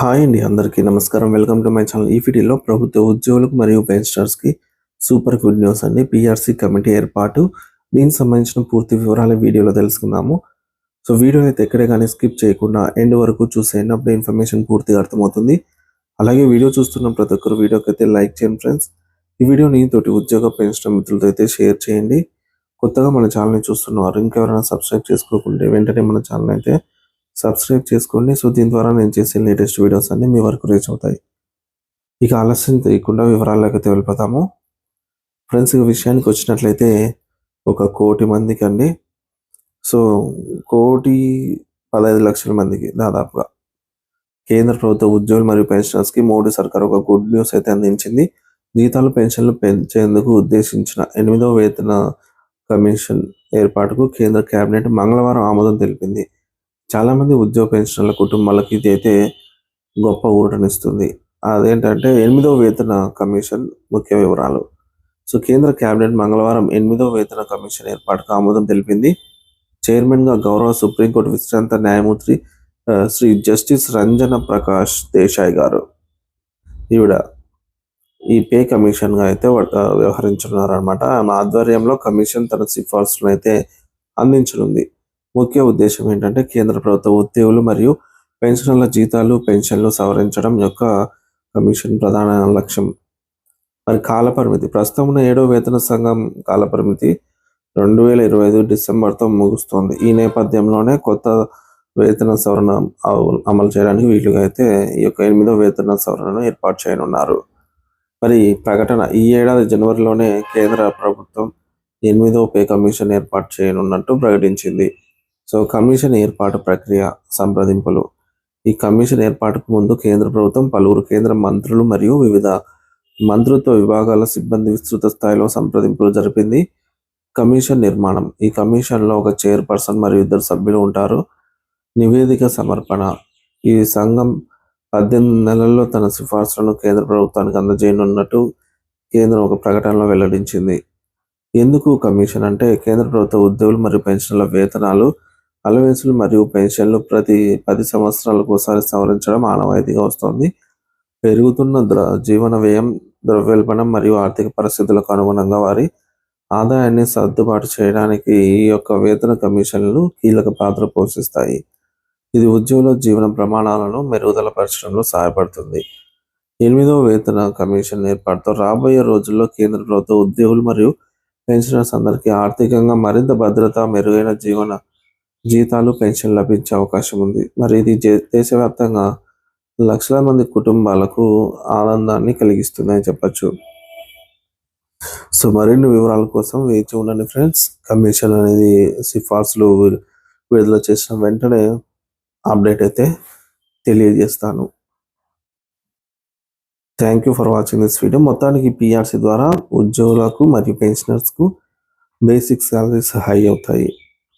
Hi అండి అందరికీ నమస్కారం. Welcome to my channel. ఈ వీడియోలో ప్రభుత్వ ఉద్యోగులకు మరియు పెన్షనర్స్కి సూపర్ గుడ్ న్యూస్ అండి. పిఆర్సీ కమిటీ ఏర్పాటు. దీనికి సంబంధించిన పూర్తి వివరాలు వీడియోలో తెలుసుకుందాము. సో వీడియో అయితే ఎక్కడే కానీ స్కిప్ చేయకుండా ఎండ్ వరకు చూసేయండి అప్పుడు ఇన్ఫర్మేషన్ పూర్తిగా అర్థమవుతుంది. అలాగే వీడియో చూస్తున్న ప్రతి ఒక్కరు వీడియోకి అయితే లైక్ చేయండి ఫ్రెండ్స్. ఈ వీడియోని తోటి ఉద్యోగ పెన్షన్ మిత్రులతో అయితే షేర్ చేయండి. కొత్తగా మన ఛానల్ని చూస్తున్నవారు ఇంకెవరైనా సబ్స్క్రైబ్ చేసుకోకుంటే వెంటనే మన ఛానల్ అయితే సబ్స్క్రైబ్ చేసుకోండి. సో దీని ద్వారా నేను చేసే లేటెస్ట్ వీడియోస్ అన్నీ మీ వరకు రీచ్ అవుతాయి. ఇక ఆలస్యం చేయకుండా వివరాల్లోకి వెళ్ళిపోతాము ఫ్రెండ్స్ విషయానికి వచ్చినట్లయితే ఒక కోటి మందికి అండి. సో కోటి పదహైదు లక్షల మందికి దాదాపుగా. కేంద్ర ప్రభుత్వ ఉద్యోగులు మరియు పెన్షనర్స్కి మోడీ సర్కార్ ఒక గుడ్ న్యూస్ అయితే అందించింది. జీతాలు పెన్షన్లు పెంచేందుకు ఉద్దేశించిన ఎనిమిదవ వేతన కమిషన్ ఏర్పాటుకు కేంద్ర కేబినెట్ మంగళవారం ఆమోదం తెలిపింది. చాలా మంది ఉద్యోగ పెన్షన్ల కుటుంబాలకి ఇది అయితే గొప్ప ఊరటనిస్తుంది అదేంటంటే ఎనిమిదవ వేతన కమిషన్ ముఖ్య వివరాలు. సో కేంద్ర కేబినెట్ మంగళవారం ఎనిమిదవ వేతన కమిషన్ ఏర్పాటుకు ఆమోదం తెలిపింది. చైర్మన్గా గౌరవ సుప్రీంకోర్టు విశ్రాంత న్యాయమూర్తి శ్రీ జస్టిస్ రంజన ప్రకాష్ దేశాయ్ గారు. ఈవిడ ఈ పే కమిషన్గా అయితే వ- అనమాట ఆమె ఆధ్వర్యంలో కమిషన్ తన సిఫార్సులను అయితే అందించనుంది. ముఖ్య ఉద్దేశం ఏంటంటే కేంద్ర ప్రభుత్వ ఉద్యోగులు మరియు పెన్షనర్ల జీతాలు పెన్షన్లు సవరించడం యొక్క కమిషన్ ప్రధాన లక్ష్యం. మరి కాలపరిమితి ప్రస్తుతం ఉన్న ఏడో వేతన సంఘం కాలపరిమితి రెండు వేల ఇరవై ఐదు డిసెంబర్తో ముగుస్తోంది. ఈ నేపథ్యంలోనే కొత్త వేతన సవరణ అమలు చేయడానికి వీలుగా అయితే ఈ యొక్క ఎనిమిదో వేతన సవరణను ఏర్పాటు చేయనున్నారు. మరి ప్రకటన ఈ ఏడాది జనవరిలోనే కేంద్ర ప్రభుత్వం ఎనిమిదో పే కమిషన్ ఏర్పాటు చేయనున్నట్టు ప్రకటించింది. సో కమిషన్ ఏర్పాటు ప్రక్రియ సంప్రదింపులు. ఈ కమిషన్ ఏర్పాటుకు ముందు కేంద్ర ప్రభుత్వం పలువురు కేంద్ర మంత్రులు మరియు వివిధ మంత్రిత్వ విభాగాల సిబ్బంది విస్తృత స్థాయిలో సంప్రదింపులు జరిపింది. కమిషన్ నిర్మాణం. ఈ కమిషన్లో ఒక చైర్పర్సన్ మరియు ఇద్దరు సభ్యులు ఉంటారు. నివేదిక సమర్పణ. ఈ సంఘం పద్దెనిమిది నెలల్లో తన సిఫార్సులను కేంద్ర ప్రభుత్వానికి అందజేయనున్నట్టు కేంద్రం ఒక ప్రకటనలో వెల్లడించింది. ఎందుకు కమిషన్ అంటే కేంద్ర ప్రభుత్వ ఉద్యోగులు మరియు పెన్షన్ల వేతనాలు అలవెన్సులు మరియు పెన్షన్లు ప్రతి పది సంవత్సరాలకు ఒకసారి సవరించడం ఆనవాయితీగా వస్తుంది. పెరుగుతున్న ద్ర జీవన వ్యయం ద్రవ్యోల్బణం మరియు ఆర్థిక పరిస్థితులకు అనుగుణంగా వారి ఆదాయాన్ని సర్దుబాటు చేయడానికి ఈ యొక్క వేతన కమిషన్లు కీలక పాత్ర పోషిస్తాయి. ఇది ఉద్యోగుల జీవన ప్రమాణాలను మెరుగుదల పరచడంలో సహాయపడుతుంది. ఎనిమిదవ వేతన కమిషన్ ఏర్పాటుతో రాబోయే రోజుల్లో కేంద్ర ప్రభుత్వ ఉద్యోగులు మరియు పెన్షనర్స్ అందరికీ ఆర్థికంగా మరింత భద్రత మెరుగైన జీవన జీతాలు పెన్షన్ లభించే అవకాశం ఉంది. మరి ఇది దేశవ్యాప్తంగా లక్షల మంది కుటుంబాలకు ఆనందాన్ని కలిగిస్తుందని చెప్పొచ్చు. సో మరిన్ని వివరాల కోసం వేచి ఉండండి ఫ్రెండ్స్. కమిషన్ అనేది సిఫార్సులు విడుదల చేసిన వెంటనే అప్డేట్ అయితే తెలియజేస్తాను. Thank you for watching this video. మొత్తానికి పిఆర్సీ ద్వారా ఉద్యోగులకు మరియు పెన్షనర్స్కు బేసిక్ శాలరీస్ హై అవుతాయి.